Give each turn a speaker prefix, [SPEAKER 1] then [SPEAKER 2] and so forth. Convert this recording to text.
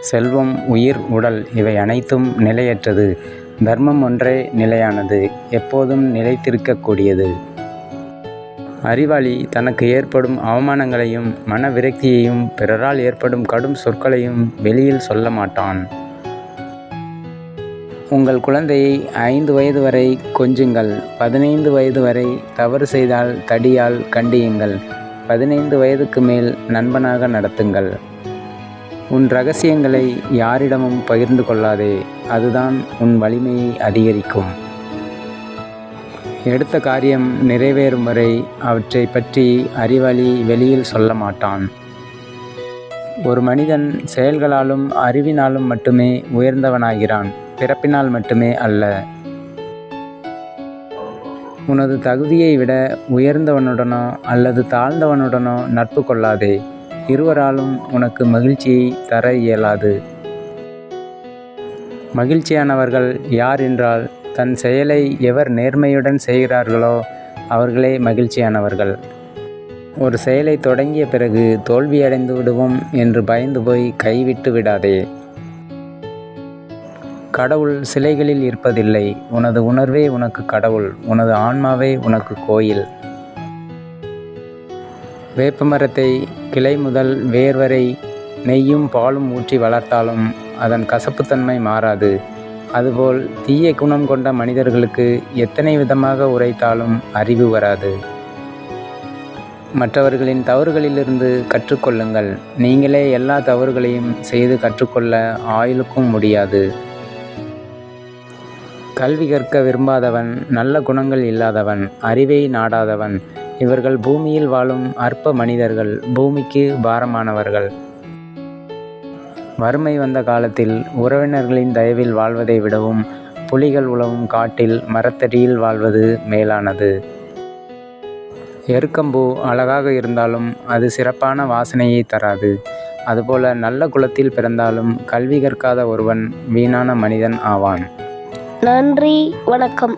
[SPEAKER 1] செல்வம் உயிர் உடல் இவை அனைத்தும் நிலையற்றது. தர்மம் ஒன்றே நிலையானது எப்போதும் நிலைத்திருக்கக்கூடியது அறிவாளி தனக்கு ஏற்படும் அவமானங்களையும் மன விரக்தியையும் பிறரால் ஏற்படும் கடும் சொற்களையும் வெளியில் சொல்ல மாட்டான். உங்கள் குழந்தையை ஐந்து வயது வரை கொஞ்சுங்கள் பதினைந்து வயது வரை தவறு செய்தால் தடியால் கண்டியுங்கள் பதினைந்து வயதுக்கு மேல் நண்பனாக நடத்துங்கள். உன் ரகசியங்களை யாரிடமும் பகிர்ந்து கொள்ளாதே அதுதான் உன் வலிமையை அதிகரிக்கும். எடுத்த காரியம் நிறைவேறும் வரை அவற்றைப் பற்றி அறிவாளி வெளியில் சொல்ல மாட்டான். ஒரு மனிதன் செயல்களாலும் அறிவினாலும் மட்டுமே உயர்ந்தவனாகிறான் பிறப்பினால் மட்டுமே அல்ல. உனது தகுதியை விட உயர்ந்தவனுடனோ அல்லது தாழ்ந்தவனுடனோ நட்பு கொள்ளாதே இருவராலும் உனக்கு மகிழ்ச்சியை தர இயலாது. மகிழ்ச்சியானவர்கள் யார் என்றால் தன் செயலை எவர் நேர்மையுடன் செய்கிறார்களோ அவர்களே மகிழ்ச்சியானவர்கள். ஒரு செயலை தொடங்கிய பிறகு தோல்வியடைந்து விடுவோம் என்று பயந்து போய் கைவிட்டு விடாதே. கடவுள் சிலைகளில் இருப்பதில்லை உனது உணர்வே உனக்கு கடவுள் உனது ஆன்மாவே உனக்கு கோயில். வேப்பமரத்தை கிளை முதல் வேர் வரை நெய்யும் பாலும் ஊற்றி வளர்த்தாலும் அதன் கசப்புத்தன்மை மாறாது. அதுபோல் தீய குணம் கொண்ட மனிதர்களுக்கு எத்தனை விதமாக உரைத்தாலும் அறிவு வராது. மற்றவர்களின் தவறுகளிலிருந்து கற்றுக்கொள்ளுங்கள் நீங்களே எல்லா தவறுகளையும் செய்து கற்றுக்கொள்ள ஆயுளுக்கும் முடியாது. கல்வி கற்க விரும்பாதவன் நல்ல குணங்கள் இல்லாதவன் அறிவை நாடாதவன் இவர்கள் பூமியில் வாழும் அற்ப மனிதர்கள் பூமிக்கு பாரமானவர்கள். வறுமை வந்த காலத்தில் உறவினர்களின் தயவில் வாழ்வதை விடவும் புலிகள் உழவும் காட்டில் மரத்தடியில் வாழ்வது மேலானது. எருக்கம்பூ அழகாக இருந்தாலும் அது சிறப்பான வாசனையை தராது. அதுபோல நல்ல குலத்தில் பிறந்தாலும் கல்வி கற்காத ஒருவன் வீணான மனிதன் ஆவான்.
[SPEAKER 2] நன்றி வணக்கம்.